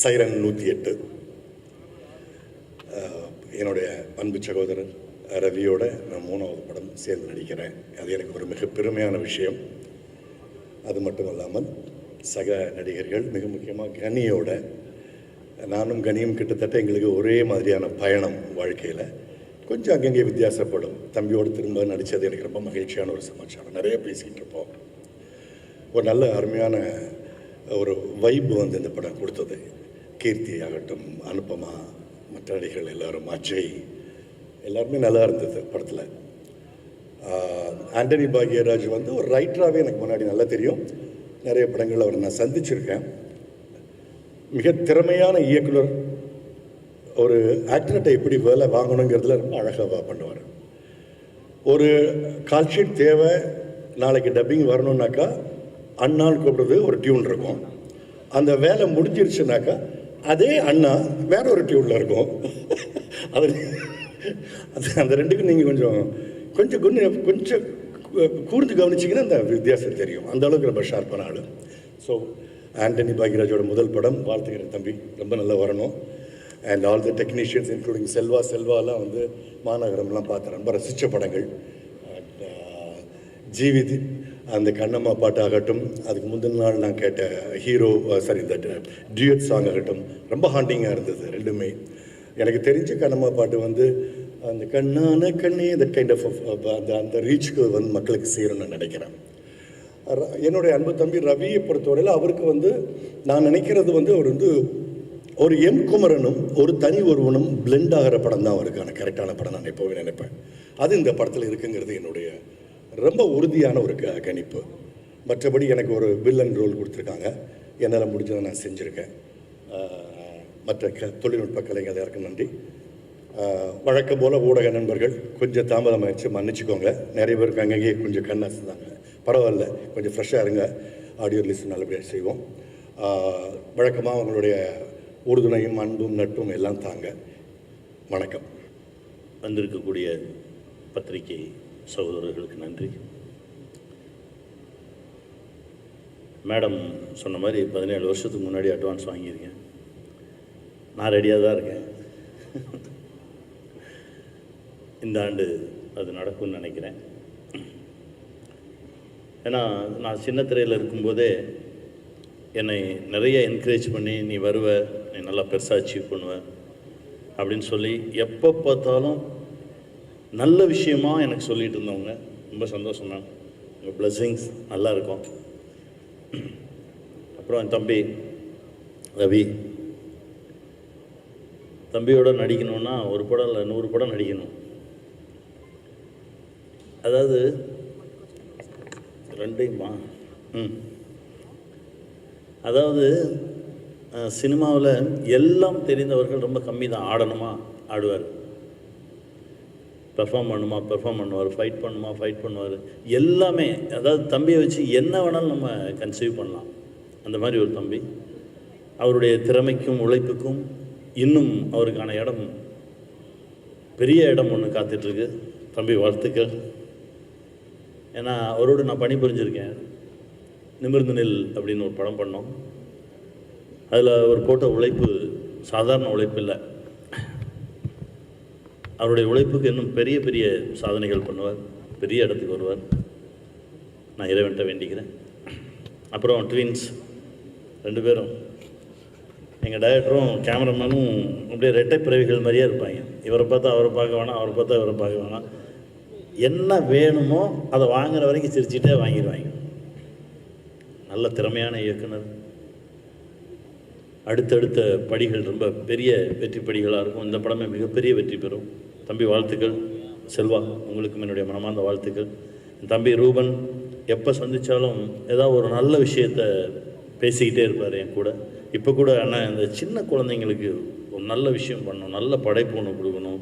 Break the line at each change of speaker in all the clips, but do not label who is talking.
Siren நூற்றி எட்டு. என்னுடைய அன்பு சகோதரர் ரவியோட நான் மூணாவது படம் சேர்ந்து நடிக்கிறேன். அது எனக்கு ஒரு மிக பெருமையான விஷயம். அது மட்டும் இல்லாமல் சக நடிகர்கள் மிக முக்கியமாக கனியோட நானும் கனியும் கிட்டத்தட்ட எங்களுக்கு ஒரே மாதிரியான பயணம் வாழ்க்கையில். கொஞ்சம் அங்கங்கே வித்தியாசப்படும். தம்பியோடு திரும்ப நடித்தது எனக்கு ரொம்ப மகிழ்ச்சியான ஒரு சமாச்சாரம். நிறைய பேசிக்கிட்டு இருப்போம். ஒரு நல்ல அருமையான ஒரு வைப் வந்து இந்த படம் கொடுத்தது. கீர்த்தி ஆகட்டும் அனுபமா மற்ற நடிகர்கள் எல்லாரும் அஜய் எல்லாருமே நல்லா இருந்தது படத்தில். ஆண்டனி பாக்யராஜ் வந்து ஒரு ரைட்டராகவே எனக்கு முன்னாடி நல்லா தெரியும். நிறைய படங்கள் அவரை நான் சந்திச்சிருக்கேன். மிக திறமையான இயக்குனர். ஒரு ஆக்டர்கிட்ட எப்படி வேலை வாங்கணுங்கிறதுல ரொம்ப அழகாக பண்ணுவார். ஒரு கால்ஷீட் தேவை நாளைக்கு டப்பிங் வரணுன்னாக்கா அண்ணான்னு கூப்பிடுறது ஒரு டியூன் இருக்கும். அந்த வேலை முடிஞ்சிருச்சுனாக்கா அதே அண்ணா வேற ஒரு டியூனில் இருக்கும். அது அது அந்த ரெண்டுக்கும் நீங்கள் கொஞ்சம் கொஞ்சம் கொஞ்சம் கொஞ்சம் கூர்ந்து கவனிச்சிங்கன்னா அந்த வித்தியாசம் தெரியும். அந்த அளவுக்கு ரொம்ப ஷார்ப்பான ஆள். ஸோ ஆண்டனி பாக்யராஜோட முதல் படம் வாழ்த்துக்கிறேன் தம்பி. ரொம்ப நல்லா வரணும். And all the technicians including Selva செல்வாலாம் வந்து மாநகரம்லாம் பார்த்தேன் ரொம்ப ரசித்த படங்கள். அண்ட் uh, அந்த கண்ணம்மா பாட்டு ஆகட்டும் அதுக்கு முந்தின நாள் நான் கேட்ட ஹீரோ சாரி இந்த டியூட் சாங் ஆகட்டும் ரொம்ப ஹாண்டிங்காக இருந்தது ரெண்டுமே. எனக்கு தெரிஞ்ச கண்ணம்மா பாட்டு வந்து அந்த கண்ணான கண்ணே தட் கைண்ட் ஆஃப் அந்த அந்த ரீச்சுக்கு வந்து மக்களுக்கு சேரும்னு நான் நினைக்கிறேன். என்னுடைய அன்பு தம்பி ரவியை பொறுத்தவரையில் அவருக்கு வந்து நான் நினைக்கிறது வந்து அவர் வந்து ஒரு எம் குமரனும் ஒரு தனி ஒருவனும் பிளெண்ட் ஆகிற படம் தான் அவருக்கான கரெக்டான படம் நான் எப்போவே நினைப்பேன். அது இந்த படத்தில் இருக்குங்கிறது என்னுடைய ரொம்ப உறுதியான ஒரு க கணிப்பு. மற்றபடி எனக்கு ஒரு வில்லன் ரோல் கொடுத்துருக்காங்க. என்னால் முடிஞ்சதை நான் செஞ்சுருக்கேன். மற்ற க தொழில்நுட்ப கலைஞர் எல்லாருக்கும் நன்றி. வழக்கம் போல் ஊடக நண்பர்கள் கொஞ்சம் தாமதமாகிடுச்சு மன்னிச்சுக்கோங்க. நிறைய பேருக்கு அங்கங்கேயே கொஞ்சம் கண் அசந்தாங்க பரவாயில்ல கொஞ்சம் ஃப்ரெஷ்ஷாக இருங்க. ஆடியோ ரிலீஸ் நல்லபடியாக செய்வோம். வழக்கமாக அவங்களுடைய உறுதுணையும் அன்பும் நட்பும் எல்லாம் தாங்க. வணக்கம்.
வந்திருக்கக்கூடிய பத்திரிகை சகோதரர்களுக்கு நன்றி. மேடம் சொன்ன மாதிரி பதினேழு வருஷத்துக்கு முன்னாடி அட்வான்ஸ் வாங்கியிருக்கேன். நான் ரெடியாக தான் இருக்கேன். இந்த ஆண்டு அது நடக்கும்னு நினைக்கிறேன். ஏன்னா நான் சின்ன திரையில் இருக்கும்போதே என்னை நிறைய என்கரேஜ் பண்ணி நீ வருவ நீ நல்லா பெருசாக அச்சீவ் பண்ணுவ அப்படின்னு சொல்லி எப்போ பார்த்தாலும் நல்ல விஷயமா எனக்கு சொல்லிட்டு இருந்தவங்க ரொம்ப சந்தோஷம் தான் உங்கள் பிளஸ்ஸிங்ஸ் நல்லா இருக்கும். அப்புறம் என் தம்பி ரவி. தம்பியோட நடிக்கணும்னா ஒரு படம் இல்லை நூறு படம் நடிக்கணும். அதாவது ரெண்டையுமா ம். அதாவது சினிமாவில் எல்லாம் தெரிந்தவர்கள் ரொம்ப கம்மி தான் ஆடணுமா? ஆடுவார். பெர்ஃபார்ம் பண்ணுமா பெர்ஃபார்ம் பண்ணுவார் ஃபைட் பண்ணுமா ஃபைட் பண்ணுவார். எல்லாமே அதாவது தம்பியை வச்சு என்ன வேணாலும் நம்ம கன்சீவ் பண்ணலாம். அந்த மாதிரி ஒரு தம்பி. அவருடைய திறமைக்கும் உழைப்புக்கும் இன்னும் அவருக்கான இடம் பெரிய இடம் ஒன்று காத்துட்ருக்கு. தம்பி வாழ்த்துக்கள். ஏன்னா அவரோடு நான் பணிபுரிஞ்சிருக்கேன். நிமிர்ந்து நில் அப்படின்னு ஒரு படம் பண்ணோம். அதில் அவர் போட்ட உழைப்பு சாதாரண உழைப்பு இல்லை. அவருடைய உழைப்புக்கு இன்னும் பெரிய பெரிய சாதனைகள் பண்ணுவார். பெரிய இடத்துக்கு வருவார். நான் இறைவன்ட்ட வேண்டிக்கிறேன். அப்புறம் ட்வின்ஸ் ரெண்டு பேரும். எங்கள் டைரக்டரும் கேமராமேனும் அப்படியே ரெட்டை பிறவிகள் மாதிரியே இருப்பாங்க. இவரை பார்த்தா அவரை பார்க்க வேணாம் அவரை பார்த்தா இவரை பார்க்க வேணாம். என்ன வேணுமோ அதை வாங்குற வரைக்கும் சிரிச்சிட்டே வாங்கிடுவாங்க. நல்ல திறமையான இயக்குனர். அடுத்தடுத்த படிகள் ரொம்ப பெரிய வெற்றி படிகளாக இருக்கும். இந்த படமே மிகப்பெரிய வெற்றி பெறும். தம்பி வாழ்த்துக்கள். செல்வா உங்களுக்கும் என்னுடைய மனமார்ந்த வாழ்த்துக்கள். என் தம்பி ரூபன் எப்போ சந்தித்தாலும் ஏதாவது ஒரு நல்ல விஷயத்த பேசிக்கிட்டே இருப்பார் என் கூட. இப்போ கூட ஆனால் இந்த சின்ன குழந்தைங்களுக்கு ஒரு நல்ல விஷயம் பண்ணணும் நல்ல படைப்பு ஒன்று கொடுக்கணும்.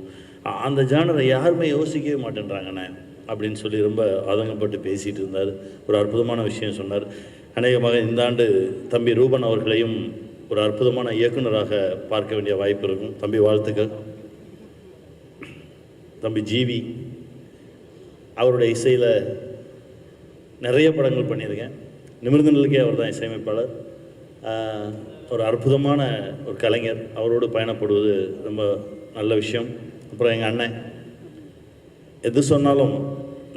அந்த ஜானரை யாருமே யோசிக்கவே மாட்டேன்றாங்கண்ணே அப்படின்னு சொல்லி ரொம்ப ஆதங்கப்பட்டு பேசிகிட்டு இருந்தார். ஒரு அற்புதமான விஷயம் சொன்னார். அநேகமாக இந்த ஆண்டு தம்பி ரூபன் அவர்களையும் ஒரு அற்புதமான இயக்குனராக பார்க்க வேண்டிய வாய்ப்பு இருக்கும். தம்பி வாழ்த்துக்கள். தம்பி ஜீவி அவருடைய இசையில் நிறைய படங்கள் பண்ணியிருக்கேன். நிமிர்ந்த நிலைக்கே அவர் தான் இசையமைப்பாளர் ஒரு அற்புதமான ஒரு கலைஞர். அவரோடு பயணப்படுவது ரொம்ப நல்ல விஷயம். அப்புறம் எங்கள் அண்ணன். எது சொன்னாலும்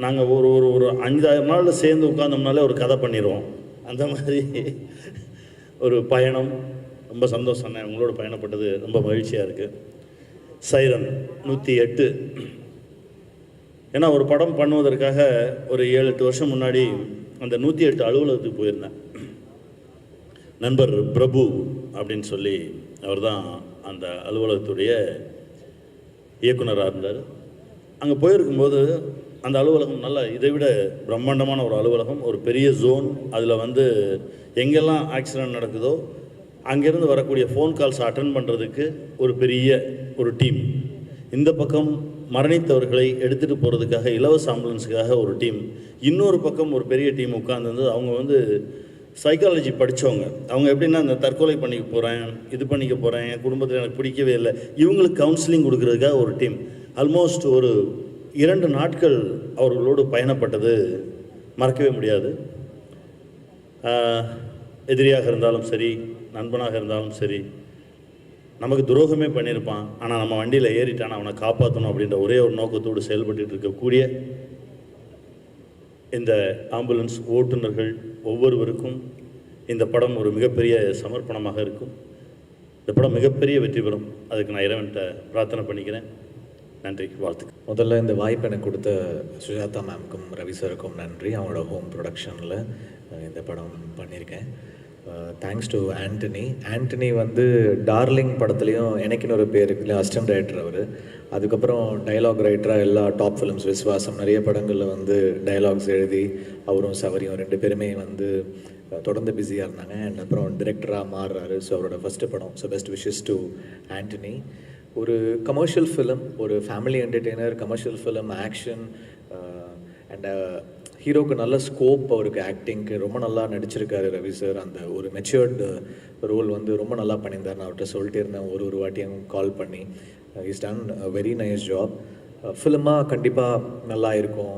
நாங்கள் ஒரு ஒரு ஒரு அஞ்சாயிரம் நாளில் சேர்ந்து உட்காந்தோம்னாலே ஒரு கதை பண்ணிடுவோம் அந்த மாதிரி ஒரு பயணம். ரொம்ப சந்தோஷம் உங்களோட பயணப்பட்டது ரொம்ப மகிழ்ச்சியாக இருக்குது சைரன் நூற்றி எட்டு ஏன்னா ஒரு படம் பண்ணுவதற்காக ஒரு ஏழு எட்டு வருஷம் முன்னாடி அந்த நூற்றி எட்டு அலுவலகத்துக்கு போயிருந்தேன். நண்பர் பிரபு அப்படின்னு சொல்லி அவர் தான் அந்த அலுவலகத்துடைய இயக்குனராக இருந்தார். அங்கே போயிருக்கும்போது அந்த அலுவலகம் நல்ல இதை விட பிரம்மாண்டமான ஒரு அலுவலகம் ஒரு பெரிய ஜோன் அதில் வந்து எங்கெல்லாம் ஆக்சிடென்ட் நடக்குதோ அங்கேருந்து வரக்கூடிய ஃபோன் கால்ஸ் அட்டன் பண்ணுறதுக்கு ஒரு பெரிய ஒரு டீம் இந்த பக்கம் மரணித்தவர்களை எடுத்துகிட்டு போகிறதுக்காக இலவச ஆம்புலன்ஸுக்காக ஒரு டீம் இன்னொரு பக்கம் ஒரு பெரிய டீம் உட்காந்துருந்து அவங்க வந்து சைக்காலஜி படித்தவங்க அவங்க எப்படின்னா இந்த தற்கொலை பண்ணிக்க போகிறேன் இது பண்ணிக்க போகிறேன் என் குடும்பத்தில் எனக்கு பிடிக்கவே இல்லை. இவங்களுக்கு கவுன்சிலிங் கொடுக்கறதுக்காக ஒரு டீம் ஆல்மோஸ்ட் ஒரு இரண்டு நாட்கள் அவர்களோடு பயணப்பட்டது. மறக்கவே முடியாது. எதிரியாக இருந்தாலும் சரி நண்பனாக இருந்தாலும் சரி நமக்கு துரோகமே பண்ணியிருப்பான் ஆனால் நம்ம வண்டியில் ஏறிட்டான் அவனை காப்பாற்றணும் அப்படின்ற ஒரே ஒரு நோக்கத்தோடு செயல்பட்டு இருக்கக்கூடிய இந்த ஆம்புலன்ஸ் ஓட்டுநர்கள் ஒவ்வொருவருக்கும் இந்த படம் ஒரு மிகப்பெரிய சமர்ப்பணமாக இருக்கும். இந்த படம் மிகப்பெரிய வெற்றி பெறும். அதுக்கு நான் இறைவன்கிட்ட பிரார்த்தனை பண்ணிக்கிறேன். நன்றி வாழ்த்துக்கு
முதல்ல இந்த வாய்ப்பு எனக்கு கொடுத்த சுஜாதா மேம்க்கும் ரவி சாருக்கும் நன்றி. அவங்களோட ஹோம் ப்ரொடக்ஷனில் இந்த படம் பண்ணியிருக்கேன். தேங்க்ஸ் டு ஆண்டனி ஆண்டனி வந்து டார்லிங் படத்துலேயும் எனக்குன்னு ஒரு பேர் இருக்குல்ல அசிஸ்டன்ட் ரைட்டர் அவர். அதுக்கப்புறம் டைலாக் ரைட்டராக எல்லா டாப் ஃபிலிம்ஸ் விஸ்வாசம் நிறைய படங்களில் வந்து டைலாக்ஸ் எழுதி அவரும் சவரியும் ரெண்டு பேருமே வந்து தொடர்ந்து பிஸியாக இருந்தாங்க. அண்ட் அப்புறம் டிரெக்டராக மாறுறாரு. ஸோ அவரோட ஃபஸ்ட்டு படம் so best wishes to Antony ஒரு கமர்ஷியல் ஃபிலிம் ஒரு family entertainer commercial film action and ஹீரோக்கு நல்ல ஸ்கோப் அவருக்கு ஆக்டிங்க்கு ரொம்ப நல்லா நடிச்சிருக்காரு ரவி சார் அந்த ஒரு மெச்சூர்டு ரோல் வந்து ரொம்ப நல்லா பண்ணியிருந்தார். நான் அவர்கிட்ட சொல்லிட்டே இருந்தேன் ஒரு ஒரு வாட்டியும் கால் பண்ணி. Is done very nice job ஃபிலிமாக கண்டிப்பாக நல்லா இருக்கும்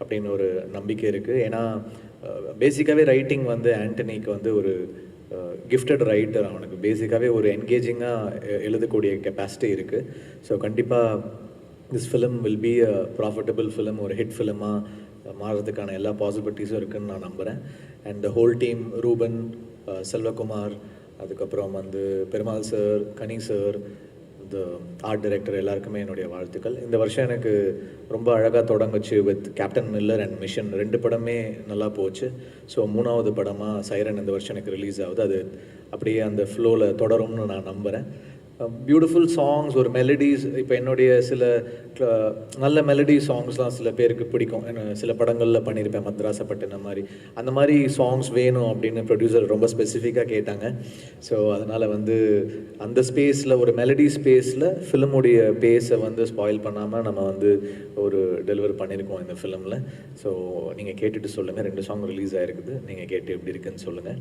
அப்படின்னு ஒரு நம்பிக்கை இருக்குது ஏன்னா பேசிக்காகவே ரைட்டிங் வந்து ஆண்டனிக்கு வந்து ஒரு கிஃப்டட் ரைட்டர் அவனுக்கு. பேசிக்காகவே ஒரு என்கேஜிங்காக எழுதக்கூடிய கெப்பாசிட்டி இருக்குது ஸோ கண்டிப்பாக this film will be a profitable film ஒரு ஹிட் ஃபிலிமாக மாறுறதுக்கான எல்லா பாசிபிலிட்டிஸும் இருக்குன்னு நான் நம்புகிறேன் and the whole team Ruben Selvakumar அதுக்கப்புறம் வந்து பெருமாள் சார் கனி சார் இந்த ஆர்ட் டைரக்டர் எல்லாருக்குமே என்னுடைய வாழ்த்துக்கள். இந்த வருஷம் எனக்கு ரொம்ப அழகாக தொடங்குச்சு with Captain Miller and Mission ரெண்டு படமே நல்லா போச்சு. ஸோ மூணாவது படமாக சைரன் இந்த வருஷம் எனக்கு ரிலீஸ் ஆகுது. அது அப்படியே அந்த ஃப்ளோவில் தொடரும்னு நான் நம்புகிறேன் பியூட்டிஃபுல் சாங்ஸ் ஒரு மெலடிஸ் இப்போ என்னுடைய சில நல்ல மெலடி சாங்ஸ்லாம் சில பேருக்கு பிடிக்கும். சில படங்களில் பண்ணியிருப்பேன் மத்ராசப்பட்டின மாதிரி. அந்த மாதிரி சாங்ஸ் வேணும் அப்படின்னு ப்ரொடியூசர் ரொம்ப ஸ்பெசிஃபிக்காக கேட்டாங்க. ஸோ அதனால் வந்து அந்த ஸ்பேஸில் ஒரு மெலடி ஸ்பேஸில் ஃபிலிமுடைய பேஸை வந்து ஸ்பாயில் பண்ணாமல் நம்ம வந்து ஒரு டெலிவர் பண்ணியிருக்கோம் இந்த ஃபிலிமில் ஸோ நீங்கள் கேட்டுட்டு சொல்லுங்கள் ரெண்டு சாங் ரிலீஸ் ஆகிருக்குது நீங்கள் கேட்டு எப்படி இருக்குன்னு சொல்லுங்கள்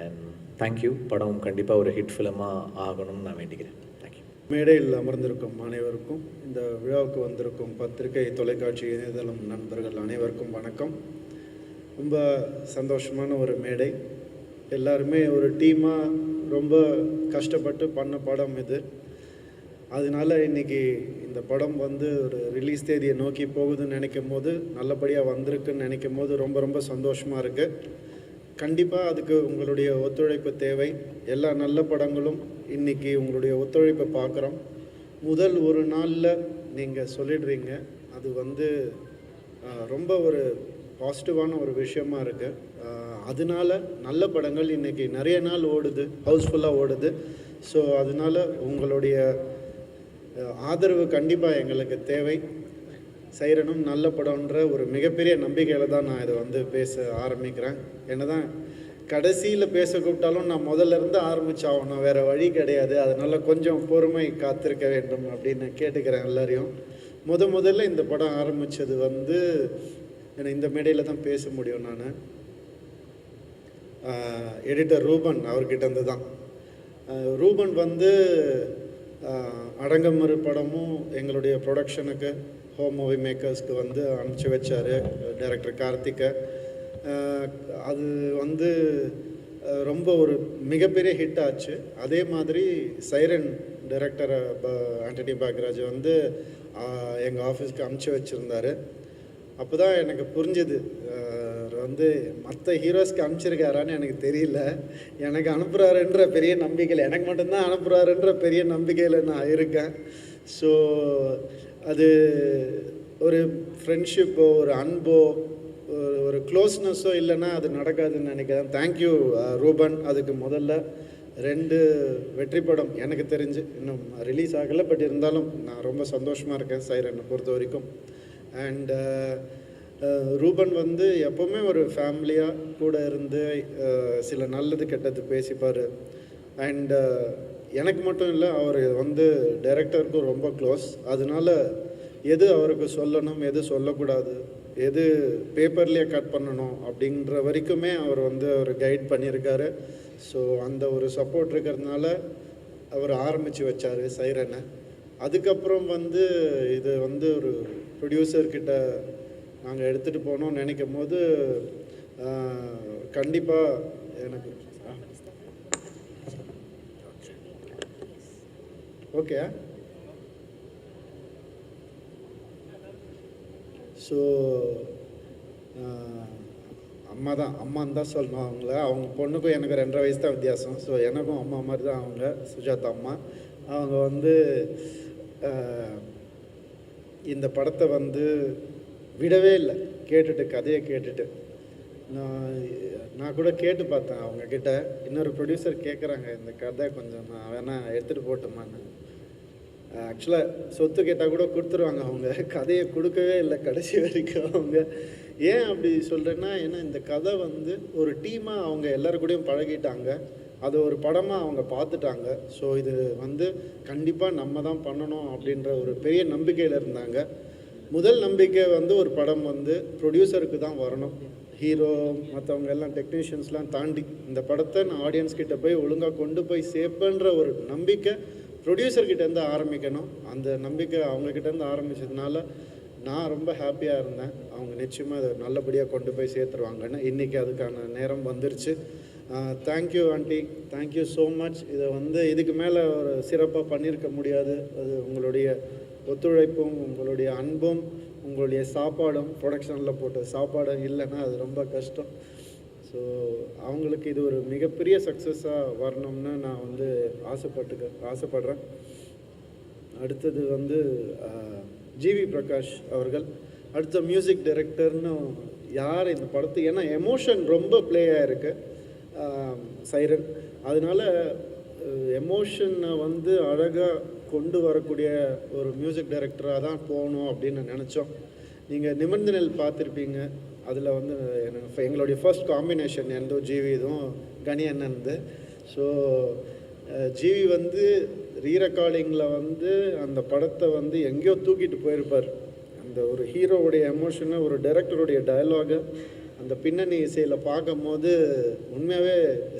அண்ட் தேங்க்யூ படம் கண்டிப்பாக ஒரு ஹிட் ஃபிலிமாக ஆகணும்னு நான் வேண்டிக்கிறேன். தேங்க்யூ
மேடையில் அமர்ந்திருக்கும் அனைவருக்கும் இந்த விழாவுக்கு வந்திருக்கும் பத்திரிகை தொலைக்காட்சி இணையதளம் நண்பர்கள் அனைவருக்கும் வணக்கம். ரொம்ப சந்தோஷமான ஒரு மேடை. எல்லாருமே ஒரு டீமாக ரொம்ப கஷ்டப்பட்டு பண்ண படம் இது. அதனால இன்னைக்கு இந்த படம் வந்து ஒரு ரிலீஸ் தேதியை நோக்கி போகுதுன்னு நினைக்கும் போது நல்லபடியாக வந்திருக்குன்னு நினைக்கும் போது ரொம்ப ரொம்ப சந்தோஷமாக இருக்குது கண்டிப்பாக அதுக்கு உங்களுடைய ஒத்துழைப்பு தேவை. எல்லா நல்ல படங்களும் இன்றைக்கி உங்களுடைய ஒத்துழைப்பை பார்க்குறோம். முதல் ஒரு நாளில் நீங்கள் சொல்லிடுறீங்க. அது வந்து ரொம்ப ஒரு பாசிட்டிவான ஒரு விஷயமா இருக்குது அதனால நல்ல படங்கள் இன்றைக்கி நிறைய நாள் ஓடுது. ஹவுஸ்ஃபுல்லாக ஓடுது. ஸோ அதனால உங்களுடைய ஆதரவு கண்டிப்பாக எங்களுக்கு தேவை. சைரனும் நல்ல படம்ன்ற ஒரு மிகப்பெரிய நம்பிக்கையில் தான் நான் இதை வந்து பேச ஆரம்பிக்கிறேன். என்னதான் கடைசியில் பேச கூப்பிட்டாலும் நான் முதல்ல இருந்து ஆரம்பிச்சாகணும். வேறு வழி கிடையாது. அதனால கொஞ்சம் பொறுமை காத்திருக்க வேண்டும் அப்படின்னு கேட்டுக்கிறேன் எல்லாரையும். முத முதல்ல இந்த படம் ஆரம்பித்தது வந்து எனக்கு இந்த மேடையில் தான் பேச முடியும் நான். எடிட்டர் ரூபன் அவர்கிட்ட இருந்து தான் ரூபன் வந்து அடங்கமறு படமும் எங்களுடைய ப்ரொடக்ஷனுக்கு ஹோம் மூவி மேக்கர்ஸ்க்கு வந்து அனுப்பிச்சி வச்சார் டைரக்டர் கார்த்திகை அது வந்து ரொம்ப ஒரு மிகப்பெரிய ஹிட் ஆச்சு. அதே மாதிரி சைரன் டைரக்டர் ஆண்டனி பாக்ராஜ் வந்து எங்கள் ஆஃபீஸ்க்கு அனுப்பிச்சி வச்சுருந்தாரு. அப்போ தான் எனக்கு புரிஞ்சுது. வந்து மற்ற ஹீரோஸ்க்கு அனுப்பிச்சிருக்காரான்னு எனக்கு தெரியல. எனக்கு அனுப்புகிறாருன்ற பெரிய நம்பிக்கையில் எனக்கு மட்டும்தான் அனுப்புகிறாருன்ற பெரிய நம்பிக்கையில் நான் இருக்கேன். ஸோ அது ஒரு ஃப்ரெண்ட்ஷிப்போ ஒரு அன்போ ஒரு ஒரு க்ளோஸ்னஸோ இல்லைன்னா அது நடக்காதுன்னு நினைக்கிறேன். Thank you Ruben. அதுக்கு முதல்ல ரெண்டு வெற்றி படம் எனக்கு தெரிஞ்சு. இன்னும் ரிலீஸ் ஆகலை பட் இருந்தாலும் நான் ரொம்ப சந்தோஷமாக இருக்கேன் சைரனை பொறுத்த வரைக்கும். அண்டு uh, uh, ரூபன் வந்து எப்போவுமே ஒரு ஃபேமிலியாக கூட இருந்து uh, சில நல்லது கெட்டது பேசிப்பார். அண்டு எனக்கு மட்டும் இல்லை அவர் வந்து டைரக்டருக்கும் ரொம்ப க்ளோஸ் அதனால எது அவருக்கு சொல்லணும் எது சொல்லக்கூடாது எது பேப்பர்லேயே கட் பண்ணணும் அப்படின்ற வரைக்குமே அவர் வந்து அவர் கைட் பண்ணியிருக்காரு. ஸோ அந்த ஒரு சப்போர்ட் இருக்கிறதுனால அவர் ஆரம்பித்து வச்சார் சைரனை அதுக்கப்புறம் வந்து இது வந்து ஒரு ப்ரொடியூசர்கிட்ட நாங்கள் எடுத்துகிட்டு போனோம் நினைக்கும் போது கண்டிப்பாக எனக்கு ஓகே ஸோ அம்மா தான் அம்மான்னு தான் சொல்லணும் அவங்கள. அவங்க பொண்ணுக்கும் எனக்கு ரெண்டரை வயசு தான் வித்தியாசம். ஸோ எனக்கும் அம்மா மாதிரி தான் அவங்க. சுஜாதா அம்மா. அவங்க வந்து இந்த படத்தை வந்து விடவே இல்லை. கேட்டுட்டு கதையை கேட்டுட்டு. நான் நான் கூட கேட்டு பார்த்தேன் அவங்கக்கிட்ட இன்னொரு ப்ரொடியூசர் கேட்குறாங்க இந்த கதை கொஞ்சம் நான் வேணால் எடுத்துகிட்டு போட்டுமான்னு. ஆக்சுவலாக சொத்து கேட்டால் கூட கொடுத்துருவாங்க அவங்க. கதையை கொடுக்கவே இல்லை கடைசி வரைக்கும் அவங்க. ஏன் அப்படி சொல்கிறேன்னா ஏன்னா இந்த கதை வந்து ஒரு டீமாக அவங்க எல்லாரு கூடயும் பழகிட்டாங்க. அது ஒரு படமாக அவங்க பார்த்துட்டாங்க. ஸோ இது வந்து கண்டிப்பாக நம்ம தான் பண்ணணும் அப்படின்ற ஒரு பெரிய நம்பிக்கையில் இருந்தாங்க. முதல் நம்பிக்கை வந்து ஒரு படம் வந்து ப்ரொடியூசருக்கு தான் வரணும். ஹீரோ மற்றவங்க எல்லாம் டெக்னீஷியன்ஸ்லாம் தாண்டி இந்த படத்தை நான் ஆடியன்ஸ் கிட்ட போய் ஒழுங்காக கொண்டு போய் சேர்ப்பேன்ற ஒரு நம்பிக்கை ப்ரொடியூசர்கிட்டேருந்து ஆரம்பிக்கணும். அந்த நம்பிக்கை அவங்கக்கிட்டேருந்து ஆரம்பித்ததுனால நான் ரொம்ப ஹாப்பியாக இருந்தேன். அவங்க நிச்சயமாக அதை நல்லபடியாக கொண்டு போய் சேர்த்துருவாங்கன்னு. இன்றைக்கி அதுக்கான நேரம் வந்துருச்சு. Thank you aunty thank you so much இதை வந்து இதுக்கு மேலே ஒரு சிறப்பாக பண்ணியிருக்க முடியாது. அது உங்களுடைய ஒத்துழைப்பும் உங்களுடைய அன்பும் உங்களுடைய சாப்பாடும் ப்ரொடக்ஷனில் போட்ட சாப்பாடும் இல்லைன்னா அது ரொம்ப கஷ்டம். ஸோ அவங்களுக்கு இது ஒரு மிகப்பெரிய சக்ஸஸாக வரணும்னு நான் வந்து ஆசைப்பட்டுக்க ஆசைப்படுறேன். அடுத்தது வந்து ஜிவி பிரகாஷ் அவர்கள். அடுத்த மியூசிக் டைரக்டர்னு யார் இந்த படத்து? ஏன்னா எமோஷன் ரொம்ப ப்ளே ஆகிருக்கு சைரன். அதனால எமோஷனை வந்து அழகாக கொண்டு வரக்கூடிய ஒரு மியூசிக் டைரக்டராக தான் போகணும் அப்படின்னு நினச்சோம். நீங்கள் நிமிர்ந்த நெல் பார்த்துருப்பீங்க. அதில் வந்து எனக்கு எங்களுடைய ஃபர்ஸ்ட் காம்பினேஷன் எந்தோ ஜிவி இதுவும் கனி அண்ணன்து. ஸோ ஜிவி வந்து ரீரெக்கார்டிங்கில் வந்து அந்த படத்தை வந்து எங்கேயோ தூக்கிட்டு போயிருப்பார். அந்த ஒரு ஹீரோவுடைய எமோஷனை ஒரு டைரக்டருடைய டயலாகை அந்த பின்னணி இசையில் பார்க்கும்போது உண்மையாகவே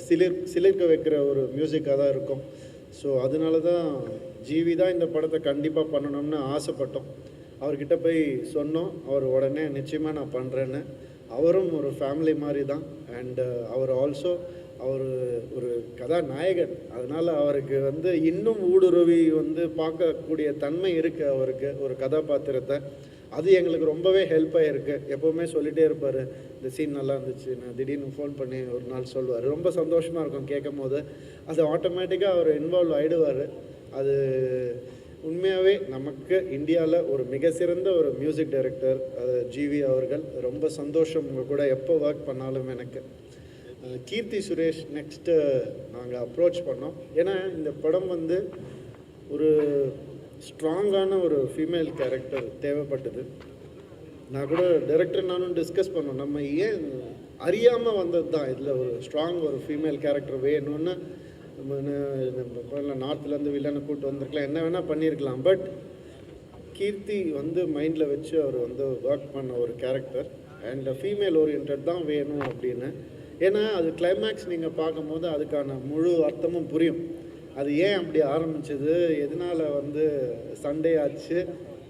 சிலிர் சிலிர்க்க வைக்கிற ஒரு மியூசிக்காக தான் இருக்கும். ஸோ அதனால தான் ஜிவி தான் இந்த படத்தை கண்டிப்பாக பண்ணணும்னு ஆசைப்பட்டோம். அவர்கிட்ட போய் சொன்னோம். அவர் உடனே நிச்சயமாக நான் பண்ணுறேன்னு அவரும் ஒரு ஃபேமிலி மாதிரி தான். அண்டு uh, அவர் ஆல்சோ அவர் ஒரு கதாநாயகன். அதனால் அவருக்கு வந்து இன்னும் ஊடுருவி வந்து பார்க்கக்கூடிய தன்மை இருக்குது அவருக்கு ஒரு கதாபாத்திரத்தை. அது எங்களுக்கு ரொம்பவே ஹெல்ப்பாக இருக்குது எப்போவுமே சொல்லிகிட்டே இருப்பார் இந்த சீன் நல்லா இருந்துச்சு நான் திடீர்னு ஃபோன் பண்ணி ஒரு நாள் சொல்லுவார். ரொம்ப சந்தோஷமாக இருக்கும் கேட்கும் போது அது ஆட்டோமேட்டிக்காக அவர் இன்வால்வ் ஆகிடுவார் அது உண்மையாகவே நமக்கு இந்தியாவில் ஒரு மிக சிறந்த ஒரு மியூசிக் டைரக்டர் ஜிவி அவர்கள். ரொம்ப சந்தோஷம் உங்கள் கூட எப்போ ஒர்க் பண்ணாலும் எனக்கு. கீர்த்தி சுரேஷ் நெக்ஸ்ட்டு நாங்கள் அப்ரோச் பண்ணோம். ஏன்னா இந்த படம் வந்து ஒரு ஸ்ட்ராங்கான ஒரு ஃபீமேல் கேரக்டர் தேவைப்பட்டது. நான் கூட டைரக்டர் நானும் டிஸ்கஸ் பண்ணோம். நம்ம ஏன் அறியாமல் வந்தது தான் இதில் ஒரு ஸ்ட்ராங் ஒரு ஃபீமேல் கேரக்டர் வேணும்னு. நம்ம நம்ம நார்த்துலேருந்து வில்லனை கூப்பிட்டு வந்திருக்கலாம். என்ன வேணால் பண்ணியிருக்கலாம் பட் கீர்த்தி வந்து மைண்டில் வச்சு அவர் வந்து ஒர்க் பண்ண ஒரு கேரக்டர் அண்ட் ஃபீமேல் ஓரியன்ட் தான் வேணும் அப்படின்னு. ஏன்னா அது கிளைமேக்ஸ் நீங்கள் பார்க்கும்போது அதுக்கான முழு அர்த்தமும் புரியும். அது ஏன் அப்படி ஆரம்பிச்சது? எதனால் வந்து சண்டே ஆச்சு?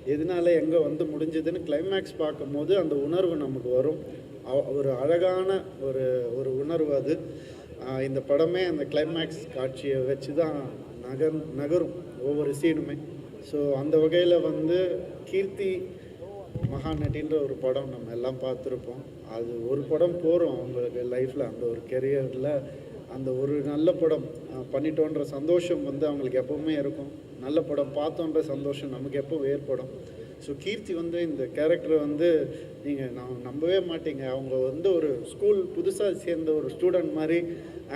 எதனால எங்கே வந்து முடிஞ்சதுன்னு கிளைமேக்ஸ் பார்க்கும்போது அந்த உணர்வு நமக்கு வரும். அவ- ஒரு அழகான ஒரு ஒரு உணர்வு அது. இந்த படமே அந்த கிளைமேக்ஸ் காட்சியை வச்சு தான் நகர் நகரும் ஒவ்வொரு சீனுமே ஸோ அந்த வகையில் வந்து கீர்த்தி மகாநட்டின்ற ஒரு படம் நம்ம எல்லாம் பார்த்துருப்போம். அது ஒரு படம் போகிறோம் அவங்களுக்கு லைஃப்பில் அந்த ஒரு கெரியரில் அந்த ஒரு நல்ல படம் பண்ணிட்டோன்ற சந்தோஷம் வந்து அவங்களுக்கு எப்பவுமே இருக்கும். நல்ல படம் பார்த்தோன்ற சந்தோஷம் நமக்கு எப்போ ஏற்படும். ஸோ கீர்த்தி வந்து இந்த கேரக்டரை வந்து நீங்கள் நான் நம்பவே மாட்டீங்க. அவங்க வந்து ஒரு ஸ்கூல் புதுசாக சேர்ந்த ஒரு ஸ்டூடெண்ட் மாதிரி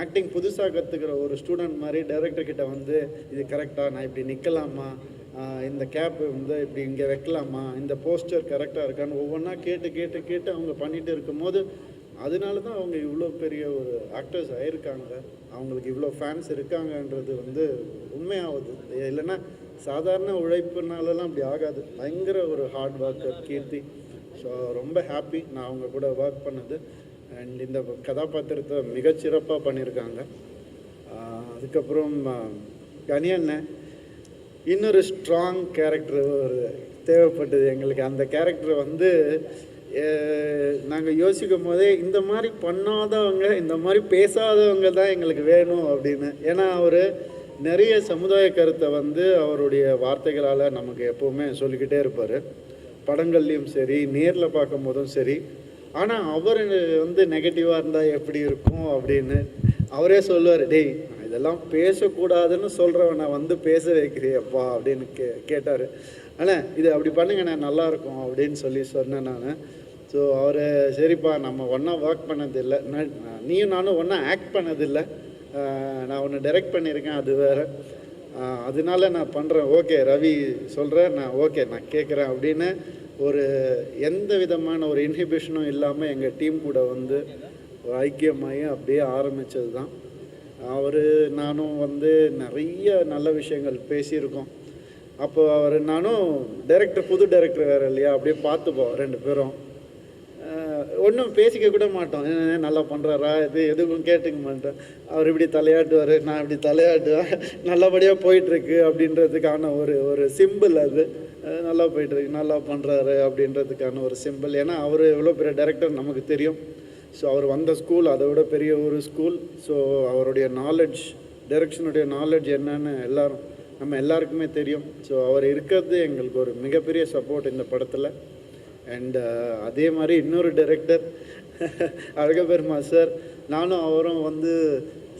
ஆக்டிங் புதுசாக கற்றுக்கிற ஒரு ஸ்டூடெண்ட் மாதிரி டைரக்டர் கிட்ட வந்து இது கரெக்டாக நான் இப்படி நிற்கலாமா இந்த கேப் வந்து இப்படி இங்கே வைக்கலாமா? இந்த போஸ்டர் கரெக்டாக இருக்கான்னு ஒவ்வொன்றா கேட்டு கேட்டு கேட்டு அவங்க பண்ணிகிட்டு இருக்கும்போது அதனால தான் அவங்க இவ்வளோ பெரிய ஒரு ஆக்டர்ஸ் ஆயிருக்காங்க. அவங்களுக்கு இவ்வளோ ஃபேன்ஸ் இருக்காங்கன்றது வந்து உண்மையாகுது இல்லைன்னா சாதாரண உழைப்புனாலலாம் அப்படி ஆகாது. பயங்கர ஒரு ஹார்ட் ஒர்க்கர் கீர்த்தி. ஸோ ரொம்ப ஹாப்பி நான் அவங்க கூட ஒர்க் பண்ணது. அண்ட் இந்த கதாபாத்திரத்தை மிகச்சிறப்பாக பண்ணியிருக்காங்க. அதுக்கப்புறம் கனியண்ணன். இன்னொரு ஸ்ட்ராங் கேரக்டர் ஒரு தேவைப்பட்டது எங்களுக்கு. அந்த கேரக்டர் வந்து நாங்கள் யோசிக்கும் போதே இந்த மாதிரி பண்ணாதவங்க இந்த மாதிரி பேசாதவங்க தான் எங்களுக்கு வேணும் அப்படின்னு. ஏன்னா அவர் நிறைய சமுதாய கருத்தை வந்து அவருடைய வார்த்தைகளால் நமக்கு எப்போவுமே சொல்லிக்கிட்டே இருப்பார். படங்கள்லேயும் சரி நேரில் பார்க்கும் போதும் சரி. ஆனால் அவர் வந்து நெகட்டிவாக இருந்தால் எப்படி இருக்கும் அப்படின்னு அவரே சொல்லுவார். டேய் இதெல்லாம் பேசக்கூடாதுன்னு சொல்கிறவனை வந்து பேச வைக்கிறியப்பா அப்படின்னு கே கேட்டார். ஆனால் இது அப்படி பண்ணுங்கண்ணே நல்லாயிருக்கும் அப்படின்னு சொல்லி சொன்னேன் நான். ஸோ அவர் சரிப்பா நம்ம ஒன்றா ஒர்க் பண்ணதில்லை. நான் நீயும் நானும் ஒன்றா ஆக்ட் பண்ணதில்லை. நான் ஒன்று டைரக்ட் பண்ணியிருக்கேன் அது வேறு. அதனால நான் பண்ணுறேன் ஓகே ரவி சொல்கிறேன் நான் ஓகே நான் கேட்குறேன் அப்படின்னு ஒரு எந்த விதமான ஒரு இன்ஹிபிஷனும் இல்லாமல் எங்கள் டீம் கூட வந்து ஒரு ஐக்கியமாகி அப்படியே ஆரம்பித்தது தான் அவர் நானும் வந்து நிறைய நல்ல விஷயங்கள் பேசியிருக்கோம். அப்போ அவர் நானும் டைரக்டர் புது டைரக்டர் வேறு இல்லையா? அப்படியே பார்த்துப்போம் ரெண்டு பேரும். ஒன்றும் பேசிக்க கூட மாட்டோம். "என்ன, நல்லா பண்ணுறாரா இது எதுவும் கேட்டுக்க மாட்டேன். அவர் இப்படி தலையாட்டுவார் நான் இப்படி தலையாட்டுவேன். நல்லபடியாக போயிட்டுருக்கு. அப்படின்றதுக்கான ஒரு ஒரு சிம்பிள் அது. நல்லா போயிட்டுருக்கு. நல்லா பண்ணுறாரு அப்படின்றதுக்கான ஒரு சிம்பிள் ஏன்னா அவர் எவ்வளோ பெரிய டைரக்டர் நமக்கு தெரியும். ஸோ அவர் வந்த ஸ்கூல் அதை விட பெரிய ஒரு ஸ்கூல் ஸோ அவருடைய நாலெட்ஜ் டைரக்ஷனுடைய நாலேஜ் என்னன்னு எல்லாரும் நம்ம எல்லாருக்குமே தெரியும். ஸோ அவர் இருக்கிறது எங்களுக்கு ஒரு மிகப்பெரிய சப்போர்ட் இந்த படத்தில். அண்ட் uh, அதே மாதிரி இன்னொரு டைரக்டர் அழகபெருமா சார் நானும் அவரும் வந்து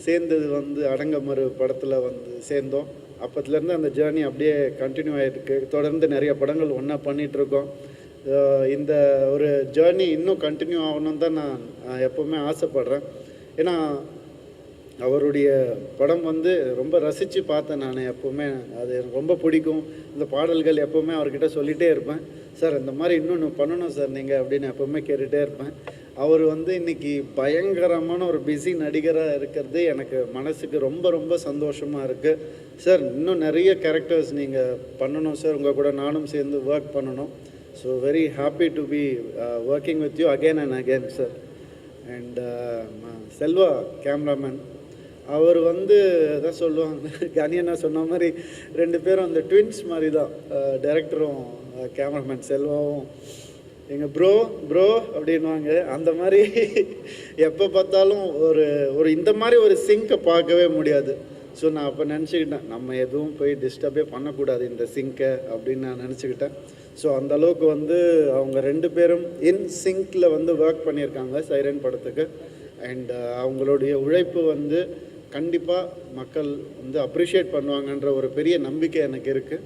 சேர்ந்தது வந்து அடங்கமறு படத்தில் வந்து சேர்ந்தோம். அப்போத்துலேருந்து அந்த ஜேர்னி அப்படியே கண்டினியூ ஆகிருக்கு தொடர்ந்து நிறைய படங்கள் ஒன்றா பண்ணிகிட்ருக்கோம் இந்த ஒரு ஜேர்னி இன்னும் கண்டினியூ ஆகணும்னு தான் நான் எப்போவுமே ஆசைப்பட்றேன். ஏன்னா அவருடைய படம் வந்து ரொம்ப ரசித்து பார்த்தேன் நான் எப்போவுமே. அது எனக்கு ரொம்ப பிடிக்கும். இந்த பாடல்கள் எப்போவுமே அவர்கிட்ட சொல்லிகிட்டே இருப்பேன். சார் இந்த மாதிரி இன்னொன்று பண்ணணும் சார் நீங்கள் அப்படின்னு எப்போவுமே கேட்டுகிட்டே இருப்பேன். அவர் வந்து இன்றைக்கி பயங்கரமான ஒரு பிஸி நடிகராக இருக்கிறது எனக்கு மனசுக்கு ரொம்ப ரொம்ப சந்தோஷமாக இருக்குது சார் இன்னும் நிறைய கேரக்டர்ஸ் நீங்கள் பண்ணணும் சார். உங்கள் கூட நானும் சேர்ந்து ஒர்க் பண்ணணும். So very happy to be working with you again and again sir and Selva cameraman அவர் வந்து அதான் சொல்லுவாங்க. கனியண்ணா சொன்ன மாதிரி ரெண்டு பேரும் அந்த ட்வின்ஸ் மாதிரி தான் டைரக்டரும் கேமராமேன் செல்வாவும். எங்கள் ப்ரோ ப்ரோ அப்படின்வாங்க அந்த மாதிரி எப்போ பார்த்தாலும் ஒரு ஒரு இந்த மாதிரி ஒரு சிங்கை பார்க்கவே முடியாது. ஸோ நான் அப்போ நினச்சிக்கிட்டேன் நம்ம எதுவும் போய் டிஸ்டர்பே பண்ணக்கூடாது இந்த சிங்கை அப்படின்னு நான் நினச்சிக்கிட்டேன். ஸோ அந்த அளவுக்கு வந்து அவங்க ரெண்டு பேரும் இன் சிங்கில் வந்து ஒர்க் பண்ணியிருக்காங்க சைரன் படத்துக்கு. அண்ட் uh, அவங்களுடைய உழைப்பு வந்து கண்டிப்பாக மக்கள் வந்து அப்ரிஷியேட் பண்ணுவாங்கன்ற ஒரு பெரிய நம்பிக்கை எனக்கு இருக்குது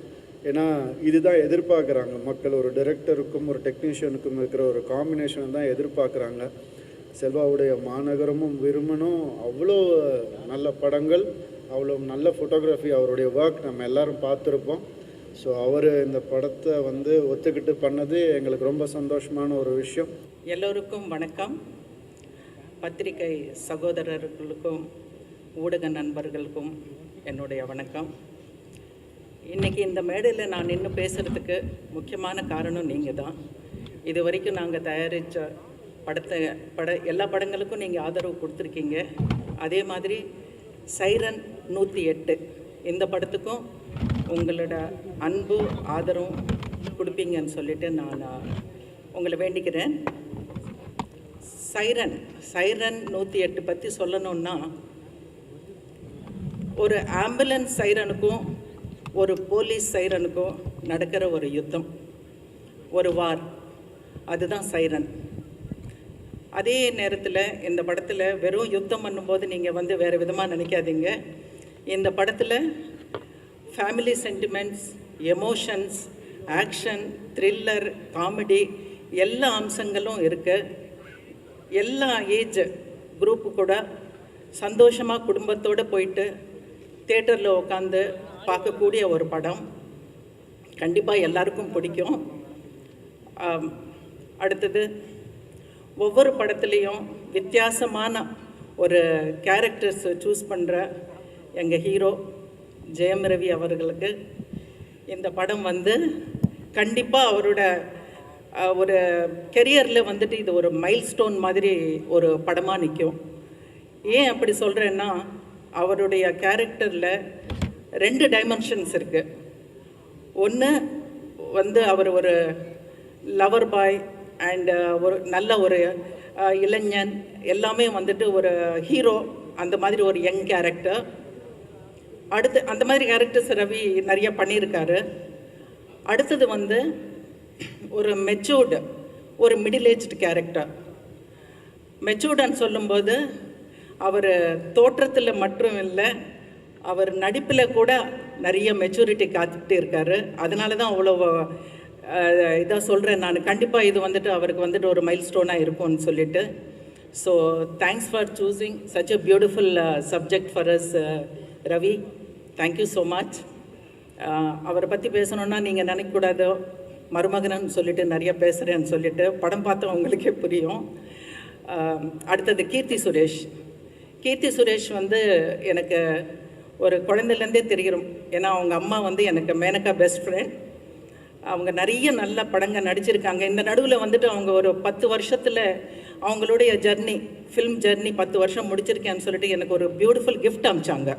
ஏன்னா இதுதான் எதிர்பார்க்குறாங்க. மக்கள் ஒரு டைரக்டருக்கும் ஒரு டெக்னீஷியனுக்கும் இருக்கிற ஒரு காம்பினேஷன் தான் எதிர்பார்க்குறாங்க. செல்வாவுடைய மாநகரமும் விரும்பணும் அவ்வளோ நல்ல படங்கள் அவ்வளோ நல்ல ஃபோட்டோகிராஃபி அவருடைய ஒர்க் நம்ம எல்லாரும் பார்த்துருப்போம். ஸோ அவர் இந்த படத்தை வந்து ஒத்துக்கிட்டு பண்ணது எங்களுக்கு ரொம்ப சந்தோஷமான ஒரு விஷயம்.
எல்லோருக்கும் வணக்கம். பத்திரிகை சகோதரர்களுக்கும் ஊடக நண்பர்களுக்கும் என்னுடைய வணக்கம். இன்றைக்கி இந்த மேடையில் நான் நின்று பேசுகிறதுக்கு முக்கியமான காரணம் நீங்கள் தான் இது வரைக்கும் நாங்கள் தயாரித்த படத்தை பட எல்லா படங்களுக்கும் நீங்கள் ஆதரவு கொடுத்துருக்கீங்க. அதே மாதிரி சைரன் நூற்றி எட்டு இந்த படத்துக்கும் உங்களோட அன்பு ஆதரவும் கொடுப்பீங்கன்னு சொல்லிட்டு நான் உங்களை வேண்டிக்கிறேன். சைரன் சைரன் நூற்றி எட்டு பற்றி சொல்லணுன்னா ஒரு ஆம்புலன்ஸ் சைரனுக்கும் ஒரு போலீஸ் சைரனுக்கும் நடக்கிற ஒரு யுத்தம் ஒரு வார். அதுதான் சைரன். அதே நேரத்தில் இந்த படத்தில் வெறும் யுத்தம் பண்ணும்போது நீங்கள் வந்து வேறு விதமாக நினைக்காதீங்க. இந்த படத்தில் family sentiments emotions action thriller comedy எல்லா அம்சங்களும் இருக்குது எல்லா ஏஜ் குரூப்பு கூட சந்தோஷமாக குடும்பத்தோடு போயிட்டு தேட்டரில் உட்காந்து பார்க்கக்கூடிய ஒரு படம். கண்டிப்பாக எல்லாருக்கும் பிடிக்கும். அடுத்தது ஒவ்வொரு படத்துலேயும் வித்தியாசமான ஒரு கேரக்டர்ஸ் சூஸ் பண்ணுற எங்கள் ஹீரோ ஜெயம் ரவி அவர்களுக்கு இந்த படம் வந்து கண்டிப்பாக அவரோட ஒரு கெரியரில் வந்துட்டு இது ஒரு மைல்ஸ்டோன் மாதிரி ஒரு படமாக நிற்கும் ஏன் அப்படி சொல்கிறேன்னா அவருடைய கேரக்டரில் ரெண்டு டைமென்ஷன்ஸ் இருக்குது ஒன்று வந்து அவர் ஒரு லவர் பாய் அண்டு ஒரு நல்ல ஒரு இளைஞன் எல்லாமே வந்துட்டு ஒரு ஹீரோ அந்த மாதிரி ஒரு யங் கேரக்டர் அடுத்து அந்த மாதிரி கேரக்டர்ஸ் ரவி நிறைய பண்ணியிருக்காரு. அடுத்தது வந்து ஒரு மெச்சூர்டு ஒரு மிடில் ஏஜ்டு கேரக்டர் மெச்சூர்டுன்னு சொல்லும்போது அவர் தோற்றத்தில் மட்டும் இல்லை அவர் நடிப்பில் கூட நிறைய மெச்சூரிட்டி காத்துட்டு இருக்காரு. அதனால தான் அவ்வளோ இதாக சொல்கிறேன் நான். கண்டிப்பாக இது வந்துட்டு அவருக்கு வந்துட்டு ஒரு மைல் ஸ்டோனாக இருக்கும்னு சொல்லிட்டு. So thanks for choosing such a beautiful subject for us Ravi thank you so much அவரை பற்றி பேசணுன்னா நீங்கள் நினைக்கக்கூடாது. மருமகனன்னு சொல்லிட்டு நிறைய பேசுகிறேன்னு சொல்லிட்டு படம் பார்த்தா உங்களுக்கே புரியும். Um, அடுத்தது கீர்த்தி சுரேஷ். கீர்த்தி சுரேஷ் வந்து எனக்கு ஒரு குழந்தைலேருந்தே தெரியும். ஏன்னா அவங்க அம்மா வந்து எனக்கு மேனகா பெஸ்ட் ஃப்ரெண்ட் அவங்க நிறைய நல்ல படங்கள் நடிச்சிருக்காங்க. இந்த நடுவில் வந்துட்டு அவங்க ஒரு பத்து வருஷத்தில் அவங்களுடைய ஜர்னி ஃபிலிம் ஜர்னி பத்து வருஷம் முடிச்சிருக்கேன்னு சொல்லிட்டு எனக்கு ஒரு பியூட்டிஃபுல் கிஃப்ட் அமிச்சாங்க.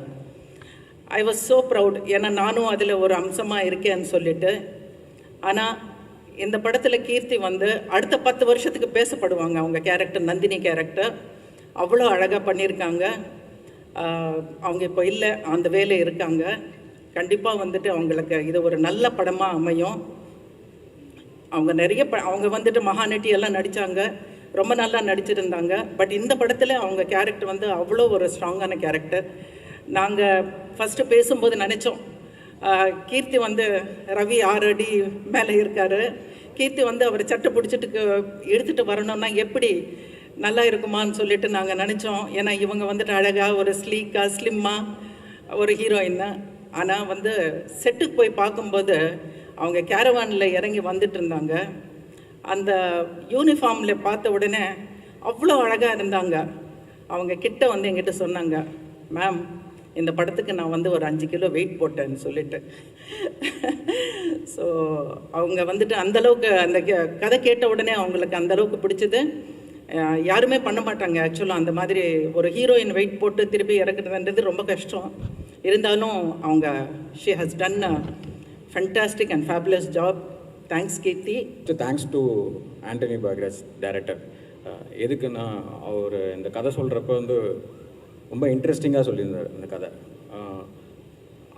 ஐ வாஸ் ஸோ ப்ரவுட் ஏன்னா நானும் அதில் ஒரு அம்சமாக இருக்கேன்னு சொல்லிட்டு. ஆனால் இந்த படத்தில் கீர்த்தி வந்து அடுத்த பத்து வருஷத்துக்கு பேசப்படுவாங்க அவங்க கேரக்டர் நந்தினி கேரக்டர். அவ்வளோ அழகாக பண்ணியிருக்காங்க. அவங்க இப்போ இல்லை அந்த வேலை இருக்காங்க. கண்டிப்பாக வந்துட்டு அவங்களுக்கு இது ஒரு நல்ல படமாக அமையும். அவங்க நிறைய ப அவங்க வந்துட்டு மகாநட்டி எல்லாம் நடித்தாங்க ரொம்ப நல்லா நடிச்சிருந்தாங்க. பட் இந்த படத்தில் அவங்க கேரக்டர் வந்து அவ்வளோ ஒரு ஸ்ட்ராங்கான கேரக்டர். நாங்கள் ஃபஸ்ட்டு பேசும்போது நினச்சோம். கீர்த்தி வந்து ரவி ஆறு அடி மேலே இருக்காரு. கீர்த்தி வந்து அவர் சட்டை பிடிச்சிட்டு எடுத்துகிட்டு வரணும்னா எப்படி நல்லா இருக்குமான்னு சொல்லிட்டு நாங்கள் நினச்சோம். ஏன்னா இவங்க வந்துட்டு அழகாக ஒரு ஸ்லீக்காக ஸ்லிம்மாக ஒரு ஹீரோயின் ஆனால் வந்து செட்டுக்கு போய் பார்க்கும்போது அவங்க கேரவானில் இறங்கி வந்துட்டு இருந்தாங்க. அந்த யூனிஃபார்மில் பார்த்த உடனே அவ்வளோ அழகாக இருந்தாங்க. அவங்க கிட்ட வந்து எங்கிட்ட சொன்னாங்க மேம் இந்த படத்துக்கு நான் வந்து ஒரு அஞ்சு கிலோ வெயிட் போட்டேன்னு சொல்லிட்டு. ஸோ அவங்க வந்துட்டு அந்தளவுக்கு அந்த கதை கேட்ட உடனே அவங்களுக்கு அந்தளவுக்கு பிடிச்சது. யாருமே பண்ண மாட்டாங்க ஆக்சுவலாக அந்த மாதிரி ஒரு ஹீரோயின் வெயிட் போட்டு திருப்பி இறக்குறதுன்றது ரொம்ப கஷ்டம். இருந்தாலும் அவங்க she has done fantastic and fabulous job thanks Keerthy
thanks to Antony Bhagyaraj director எதுக்குன்னா அவர் இந்த கதை சொல்கிறப்ப வந்து ரொம்ப இன்ட்ரெஸ்டிங்காக சொல்லியிருந்தார் அந்த கதை.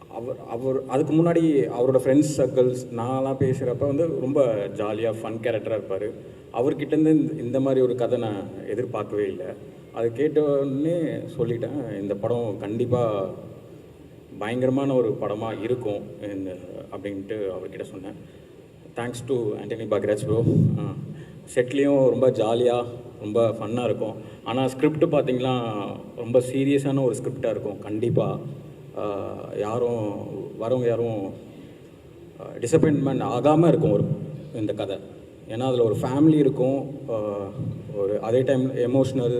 அவர் அவர் அதுக்கு முன்னாடி அவரோட ஃப்ரெண்ட்ஸ் சர்க்கிள்ஸ் நான்லாம் பேசுகிறப்ப வந்து ரொம்ப ஜாலியாக ஃபன் கேரக்டராக இருப்பார். அவர்கிட்டேருந்து இந்த- இந்த மாதிரி ஒரு கதை நான் எதிர்பார்க்கவே இல்லை. அது கேட்ட உடனே சொல்லிட்டேன் இந்த படம் கண்டிப்பாக பயங்கரமான ஒரு படமாக இருக்கும் இந்த அப்படின்ட்டு அவர்கிட்ட சொன்னேன். Thanks to Antony Bhagyaraj bro செட்லேயும் ரொம்ப ஜாலியாக ரொம்ப ஃபன்னாக இருக்கும். ஆனால் ஸ்கிரிப்ட் பார்த்திங்கன்னா ரொம்ப சீரியஸான ஒரு ஸ்கிரிப்டாக இருக்கும். கண்டிப்பாக யாரும் வரவங்க யாரும் டிசப்பாயின்மெண்ட் ஆகாமல் இருக்கும் ஒரு இந்த கதை. ஏன்னா அதில் ஒரு ஃபேமிலி இருக்கும். ஒரு அதே time emotional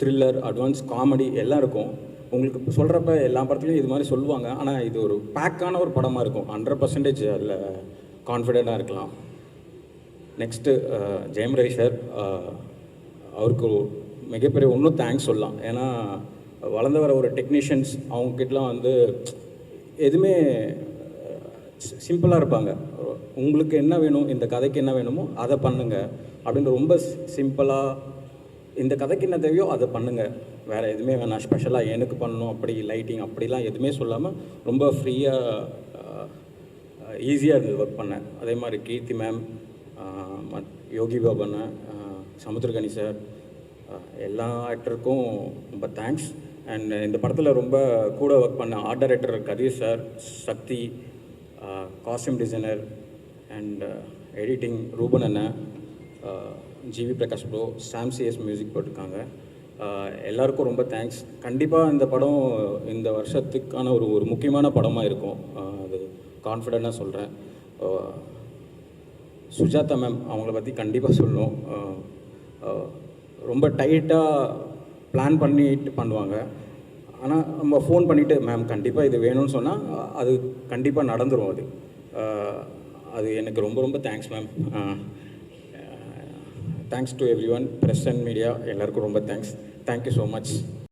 thriller advance comedy எல்லாம் இருக்கும். உங்களுக்கு சொல்கிறப்ப எல்லா படத்துலையும் இது மாதிரி சொல்லுவாங்க. ஆனால் இது ஒரு பேக்கான ஒரு படமாக இருக்கும். ஹண்ட்ரட் பர்சன்டேஜ் அதில் கான்ஃபிடெண்ட்டாக இருக்கலாம். நெக்ஸ்ட்டு ஜெயம் ரவி சார் அவருக்கு மிகப்பெரிய ஒன்றும் தேங்க்ஸ் சொல்லலாம். ஏன்னா வளர்ந்து வர ஒரு டெக்னீஷியன்ஸ் அவங்கக்கிட்டலாம் வந்து எதுவுமே uh, சிம்பிளாக இருப்பாங்க. உங்களுக்கு என்ன வேணும் இந்த கதைக்கு என்ன வேணுமோ அதை பண்ணுங்கள் அப்படின்னு ரொம்ப சிம்பிளாக இந்த கதைக்கு என்ன தேவையோ அதை பண்ணுங்கள் வேறு எதுவுமே வேணாம். ஸ்பெஷலாக எனக்கு பண்ணணும் அப்படி லைட்டிங் அப்படிலாம் எதுவுமே சொல்லாமல் ரொம்ப ஃப்ரீயாக ஈஸியாக இருந்தது ஒர்க் பண்ணேன். அதே மாதிரி கீர்த்தி மேம் மத் யோகி பாபண்ண சமுத்திரகனி சார் எல்லா ஆக்டருக்கும் ரொம்ப தேங்க்ஸ் அண்ட் இந்த படத்தில் ரொம்ப கூட ஒர்க் பண்ண art director Kathir sir Sakthi costume designer and editing Ruben அண்ணன் GV Prakash bro Sam CS music போட்டிருக்காங்க. எல்லாருக்கும் ரொம்ப தேங்க்ஸ் கண்டிப்பாக இந்த படம் இந்த வருஷத்துக்கான ஒரு ஒரு முக்கியமான படமாக இருக்கும். அது கான்ஃபிடெண்ட்டாக சொல்கிறேன் சுஜாதா மேம் அவங்கள பற்றி கண்டிப்பாக சொல்லணும். ரொம்ப டைட்டாக பிளான் பண்ணிட்டு பண்ணுவாங்க. ஆனால் நம்ம ஃபோன் பண்ணிவிட்டு மேம் கண்டிப்பாக இது வேணும்னு சொன்னால் அது கண்டிப்பாக நடந்துடும் அது. அது எனக்கு ரொம்ப ரொம்ப thanks ma'am thanks to everyone press and media எல்லாருக்கும் ரொம்ப தேங்க்ஸ் தேங்க்யூ ஸோ மச்